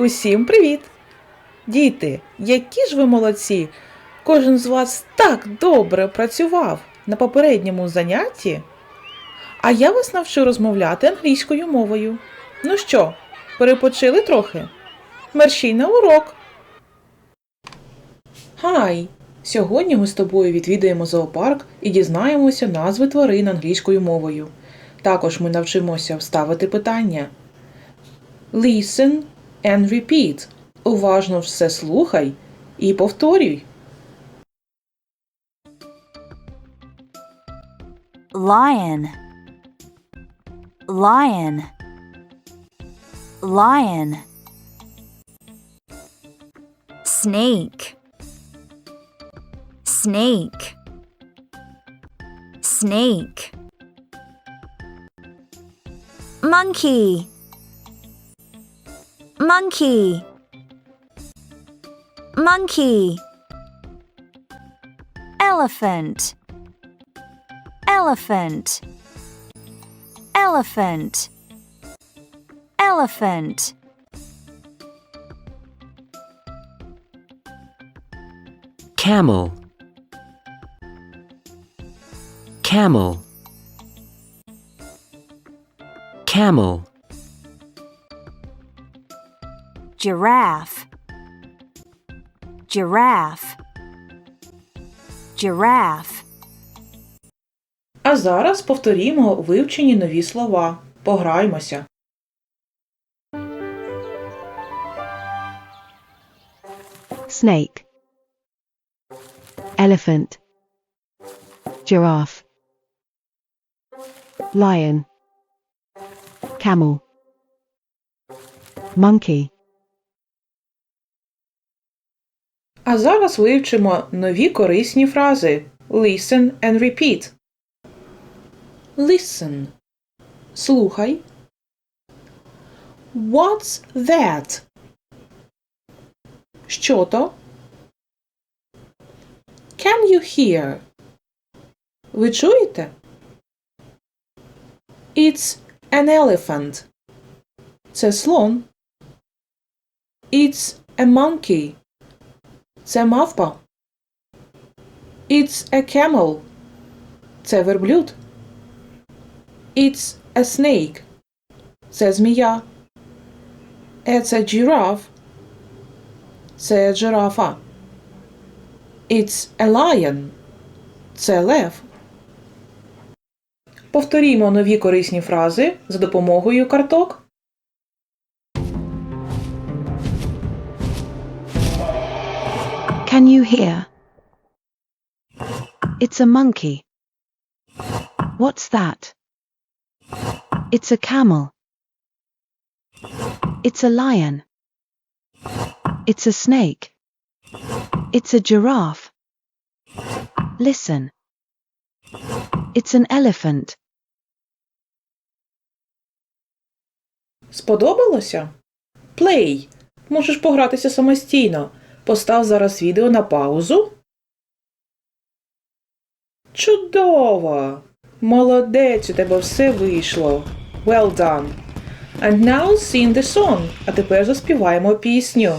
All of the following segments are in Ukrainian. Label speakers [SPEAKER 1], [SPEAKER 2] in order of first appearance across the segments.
[SPEAKER 1] Усім привіт! Діти, які ж ви молодці! Кожен з вас так добре працював на попередньому занятті. А я вас навчу розмовляти англійською мовою. Ну що, перепочили трохи? Мерщій на урок. Хай! Сьогодні ми з тобою відвідаємо зоопарк і дізнаємося назви тварин англійською мовою. Також ми навчимося вставити питання. Listen and repeat. Уважно все слухай і повторюй.
[SPEAKER 2] lion lion lion snake snake snake monkey monkey. Monkey. Elephant. Elephant. Elephant. Elephant.
[SPEAKER 3] Camel. Camel. Camel
[SPEAKER 2] giraffe giraffe giraffe
[SPEAKER 1] А зараз повторімо вивчені нові слова. Пограймося.
[SPEAKER 4] snake, elephant, giraffe, lion, camel, monkey,
[SPEAKER 1] А зараз вивчимо нові корисні фрази. Listen and repeat. Listen. Слухай. What's that? Що то? Can you hear? Ви чуєте? It's an elephant. Це слон. It's a monkey. Це мавпа. It's a camel. Це верблюд. It's a snake. Це змія. It's a giraffe. Це жирафа. It's a lion. Це лев. Повторімо нові корисні фрази за допомогою карток.
[SPEAKER 4] Can you hear? It's a monkey. What's that? It's a camel. It's a lion. It's a snake. It's a giraffe. Listen. It's an elephant.
[SPEAKER 1] Сподобалося? Плей. Можеш погратися самостійно. Постав зараз відео на паузу. Чудово! Молодець, у тебе все вийшло. Well done. And now sing the song. А тепер заспіваємо пісню.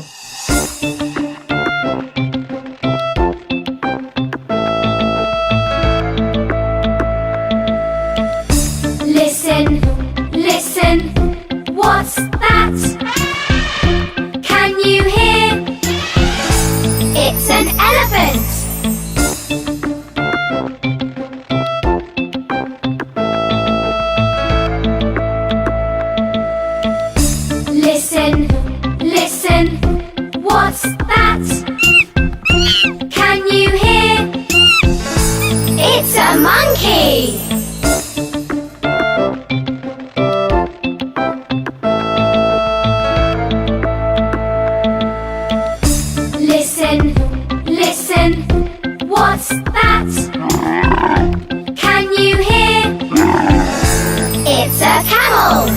[SPEAKER 5] Listen, listen, what's that? Can you hear? It's a camel!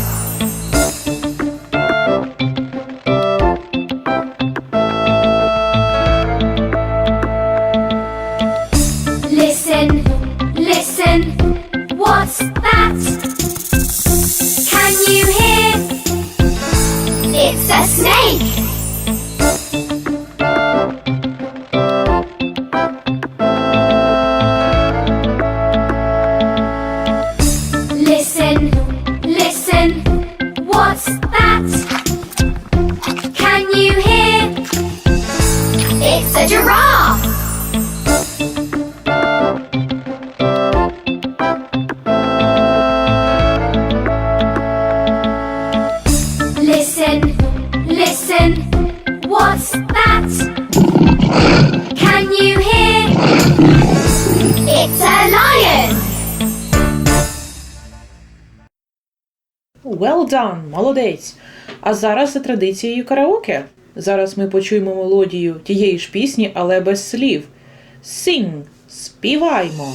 [SPEAKER 5] What's that? Can you hear?
[SPEAKER 2] It's a snake! a giraffe. Listen, listen, what's that? Can you hear? It's a lion.
[SPEAKER 1] Well done, молодець. А зараз за традицією караоке. Зараз ми почуємо мелодію тієї ж пісні, але без слів. Sing, співаймо.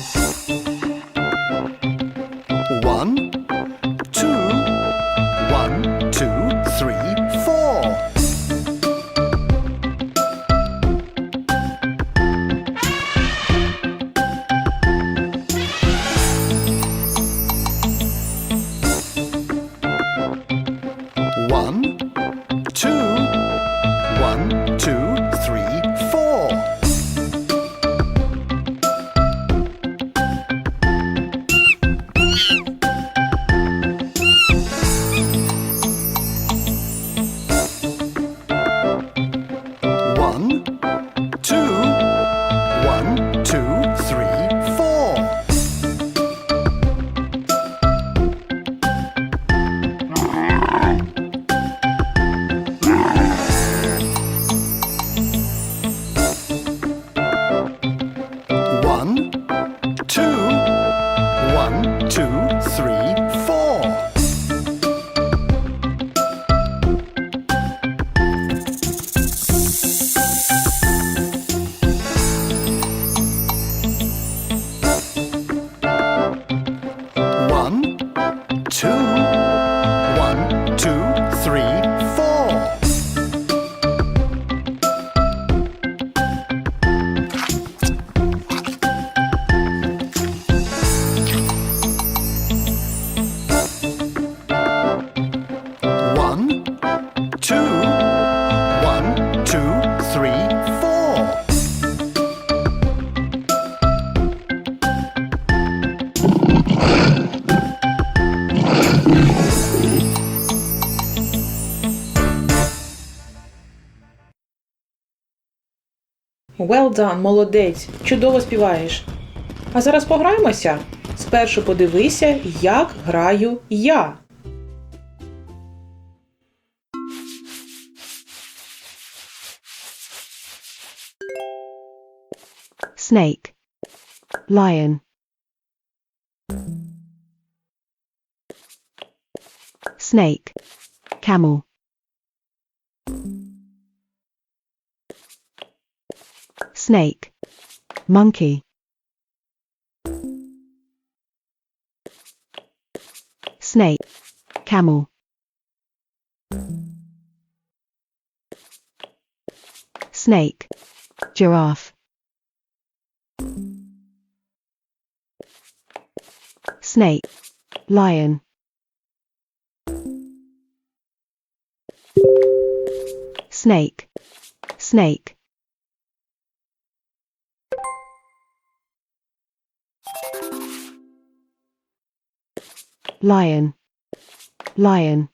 [SPEAKER 1] Done, молодець. Чудово співаєш. А зараз пограємося. Спершу подивися, як граю я.
[SPEAKER 6] snake, lion, snake, camel, snake, monkey, snake, camel, snake, giraffe. snake, lion. Snake, snake. Lion, lion.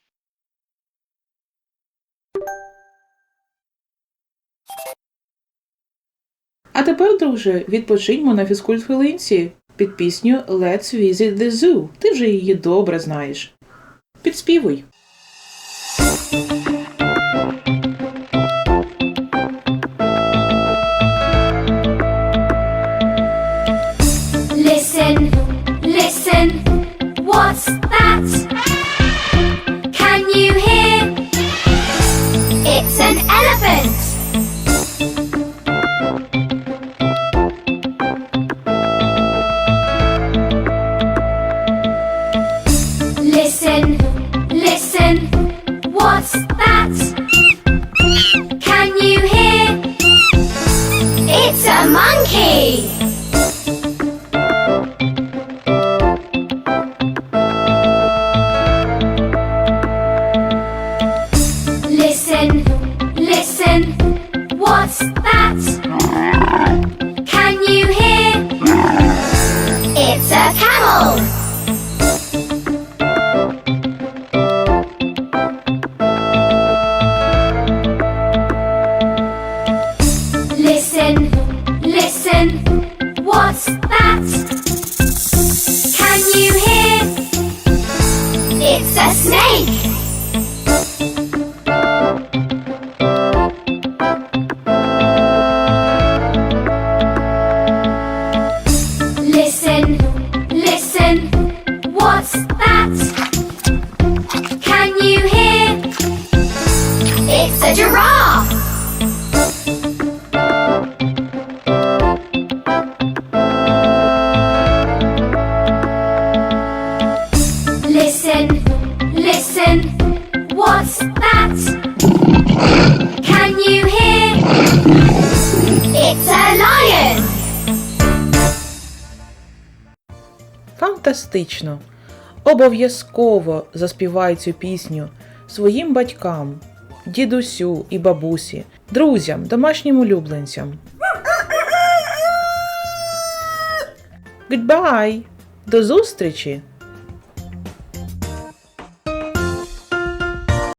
[SPEAKER 1] А тепер, друже, відпочиньмо на фізкульт хвилинці під пісню Let's Visit the Zoo. Ти вже її добре знаєш. Підспівуй.
[SPEAKER 2] Listen, It's a lion!
[SPEAKER 1] Фантастично! Обов'язково заспівай цю пісню своїм батькам, дідусю і бабусі, друзям, домашнім улюбленцям. Goodbye! До зустрічі!